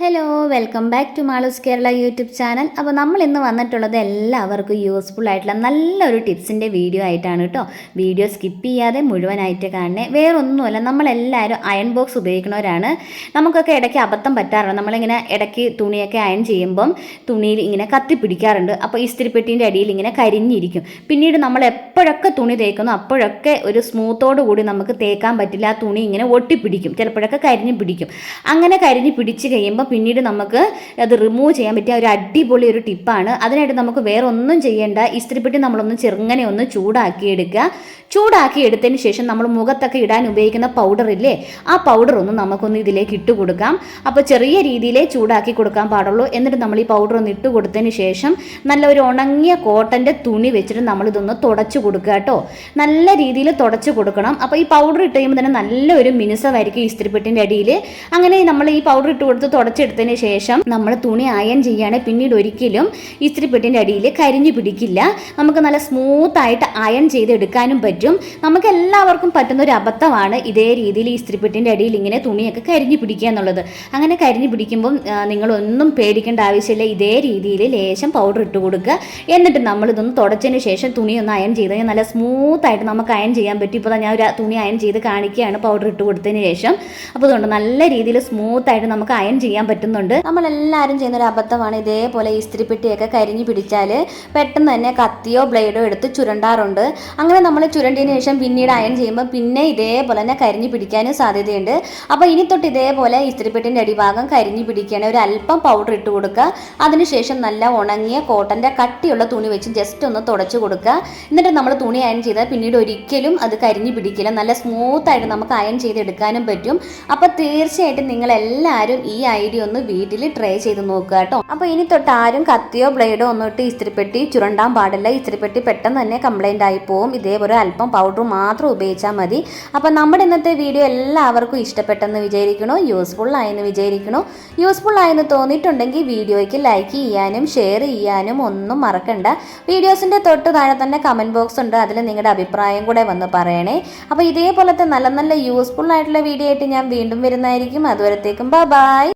Hello welcome back to Malu's Kerala YouTube channel അപ്പോൾ നമ്മൾ ഇന്ന് വന്നിട്ടുള്ളത് എല്ലാവർക്കും യൂസ്ഫുൾ ആയിട്ടുള്ള നല്ലൊരു ടിപ്സിന്റെ വീഡിയോ ആയിട്ടാണ് കേട്ടോ വീഡിയോ സ്കിപ്പ് ചെയ്യാതെ മുഴുവനായിട്ട് കാണണേ. വേറൊന്നുമല്ല നമ്മളെല്ലാവരും അയൺ ബോക്സ് ഉപയോഗിക്കുന്നവരാണ്. നമുക്കൊക്കെ ഇടയ്ക്ക് അബദ്ധം പറ്റാറുണ്ട്. നമ്മളിങ്ങനെ ഇടയ്ക്ക് തുണിയൊക്കെ അയൺ ചെയ്യുമ്പം തുണിയിൽ ഇങ്ങനെ കത്തി പിടിക്കാറുണ്ട്. അപ്പോൾ ഇസ്തിരിപ്പെട്ടിന്റെ അടിയിൽ ഇങ്ങനെ കരിഞ്ഞിരിക്കും. പിന്നീട് നമ്മൾ എപ്പോഴൊക്കെ തുണി തേക്കുന്നു അപ്പോഴൊക്കെ ഒരു സ്മൂത്തോടുകൂടി നമുക്ക് തേക്കാൻ പറ്റില്ല. ആ തുണി ഇങ്ങനെ ഒട്ടിപ്പിടിക്കും. ചിലപ്പോഴൊക്കെ കരിഞ്ഞ് പിടിക്കും. അങ്ങനെ കരിഞ്ഞ് പിടിച്ച് കഴിയുമ്പോൾ പിന്നീട് നമുക്ക് അത് റിമൂവ് ചെയ്യാൻ പറ്റിയ ഒരു അടിപൊളി ഒരു ടിപ്പാണ് അതിനായിട്ട് നമുക്ക് വേറെ ഒന്നും ചെയ്യേണ്ട. ഇസ്തിരിപ്പെട്ടി നമ്മളൊന്ന് ചെറുങ്ങനെ ഒന്ന് ചൂടാക്കി എടുക്കുക ചൂടാക്കി എടുത്തതിന് ശേഷം നമ്മൾ മുഖത്തൊക്കെ ഇടാൻ ഉപയോഗിക്കുന്ന പൗഡർ ഇല്ലേ? ആ പൗഡർ ഒന്ന് നമുക്കൊന്ന് ഇതിലേക്ക് ഇട്ട് കൊടുക്കാം. അപ്പോൾ ചെറിയ രീതിയിലേ ചൂടാക്കി കൊടുക്കാൻ പാടുള്ളൂ. എന്നിട്ട് നമ്മൾ ഈ പൗഡർ ഒന്ന് ഇട്ട് കൊടുത്തതിന് ശേഷം നല്ല ഒരു ഉണങ്ങിയ കോട്ടന്റെ തുണി വെച്ചിട്ട് നമ്മളിതൊന്ന് തുടച്ചു കൊടുക്കുക കേട്ടോ. നല്ല രീതിയിൽ തുടച്ചു കൊടുക്കണം. അപ്പോൾ ഈ പൗഡർ ഇട്ട് കഴിയുമ്പോൾ തന്നെ നല്ലൊരു മിനുസമായിരിക്കും ഇസ്തിരിപ്പെട്ടിന്റെ അടിയിൽ അങ്ങനെ നമ്മൾ ഈ പൗഡർ ഇട്ട് കൊടുത്ത് തുടച്ചെടുത്തതിന് ശേഷം നമ്മൾ തുണി അയൺ ചെയ്യുകയാണെങ്കിൽ പിന്നീട് ഒരിക്കലും ഇസ്തിരിപ്പെട്ടിന്റെ അടിയിൽ കരിഞ്ഞു പിടിക്കില്ല. നമുക്ക് നല്ല സ്മൂത്തായിട്ട് അയൺ ചെയ്തെടുക്കാനും പറ്റും. നമുക്ക് എല്ലാവർക്കും പറ്റുന്ന ഒരു അബദ്ധമാണ് ഇതേ രീതിയിൽ ഈ ഇസ്തിരിപ്പെട്ടിന്റെ അടിയിൽ ഇങ്ങനെ തുണിയൊക്കെ കരിഞ്ഞു പിടിക്കുക എന്നുള്ളത്. അങ്ങനെ കരിഞ്ഞു പിടിക്കുമ്പം നിങ്ങളൊന്നും പേടിക്കേണ്ട ആവശ്യമില്ല. ഇതേ രീതിയിൽ ലേശം പൗഡർ ഇട്ട് കൊടുക്കുക. എന്നിട്ട് നമ്മളിതൊന്ന് തുടച്ചതിന് ശേഷം തുണി ഒന്ന് അയൺ ചെയ്ത് നല്ല സ്മൂത്തായിട്ട് നമുക്ക് അയൺ ചെയ്യാൻ പറ്റും. ഇപ്പോൾ ഞാൻ ഒരു തുണി അയൺ ചെയ്ത് കാണിക്കുകയാണ് പൗഡർ ഇട്ട് കൊടുത്തതിന് ശേഷം. അപ്പോൾ അതുകൊണ്ട് നല്ല രീതിയിൽ സ്മൂത്തായിട്ട് നമുക്ക് അയൺ ചെയ്യാൻ പറ്റുന്നുണ്ട്. നമ്മളെല്ലാവരും ചെയ്യുന്ന ഒരു അബദ്ധമാണ് ഇതേപോലെ ഇസ്തിരിപ്പെട്ടിയൊക്കെ കരിഞ്ഞു പിടിച്ചാൽ പെട്ടെന്ന് തന്നെ കത്തിയോ ബ്ലേഡോ എടുത്ത് ചുരണ്ടാറുണ്ട്. അങ്ങനെ നമ്മൾ ചുരണ്ടിയതിന് ശേഷം പിന്നീട് അയൺ ചെയ്യുമ്പോൾ പിന്നെ ഇതേപോലെ തന്നെ കരിഞ്ഞു പിടിക്കാനും സാധ്യതയുണ്ട്. അപ്പോൾ ഇനി തൊട്ട് ഇതേപോലെ ഇസ്തിരിപ്പെട്ടിന്റെ അടിഭാഗം കരിഞ്ഞു പിടിക്കുകയാണ് ഒരു അല്പം പൗഡർ ഇട്ട് കൊടുക്കുക. അതിനുശേഷം നല്ല ഉണങ്ങിയ കോട്ടന്റെ കട്ടിയുള്ള തുണി വെച്ച് ജസ്റ്റ് ഒന്ന് തുടച്ചു കൊടുക്കുക. എന്നിട്ട് നമ്മൾ തുണി അയൺ ചെയ്താൽ പിന്നീട് ഒരിക്കലും അത് കരിഞ്ഞു പിടിക്കില്ല. നല്ല സ്മൂത്തായിട്ട് നമുക്ക് അയൺ ചെയ്തെടുക്കാനും പറ്റും. അപ്പോൾ തീർച്ചയായിട്ടും നിങ്ങളെല്ലാവരും ഈ ഐഡിയ ഒന്ന് വീട്ടിൽ ട്രൈ ചെയ്ത് നോക്കുക കേട്ടോ. അപ്പോൾ ഇനി തൊട്ട് ആരും കത്തിയോ ബ്ലേഡോ ഒന്നും ഇട്ട് ഇസ്തിരിപ്പെട്ടി ചുരണ്ടാൻ പാടില്ല. ഇസ്തിരിപ്പെട്ടി പെട്ടെന്ന് തന്നെ കംപ്ലൈന്റ് ആയി പോവും. ഇതേപോലെ അല്പം പൗഡർ മാത്രം ഉപയോഗിച്ചാൽ മതി. അപ്പോൾ നമ്മുടെ ഇന്നത്തെ വീഡിയോ എല്ലാവർക്കും ഇഷ്ടപ്പെട്ടെന്ന് വിചാരിക്കണോ യൂസ്ഫുൾ ആയെന്ന് വിചാരിക്കണോ യൂസ്ഫുൾ ആയെന്ന് തോന്നിയിട്ടുണ്ടെങ്കിൽ വീഡിയോയ്ക്ക് ലൈക്ക് ചെയ്യാനും ഷെയർ ചെയ്യാനും ഒന്നും മറക്കണ്ട. വീഡിയോസിന്റെ തൊട്ട് താഴെ തന്നെ കമന്റ് ബോക്സ് ഉണ്ട്. അതിൽ നിങ്ങളുടെ അഭിപ്രായം കൂടെ വന്ന് പറയണേ. അപ്പോൾ ഇതേപോലത്തെ നല്ല നല്ല യൂസ്ഫുൾ ആയിട്ടുള്ള വീഡിയോ ആയിട്ട് ഞാൻ വീണ്ടും വരുന്നതായിരിക്കും. അതുവരത്തേക്കും ബൈ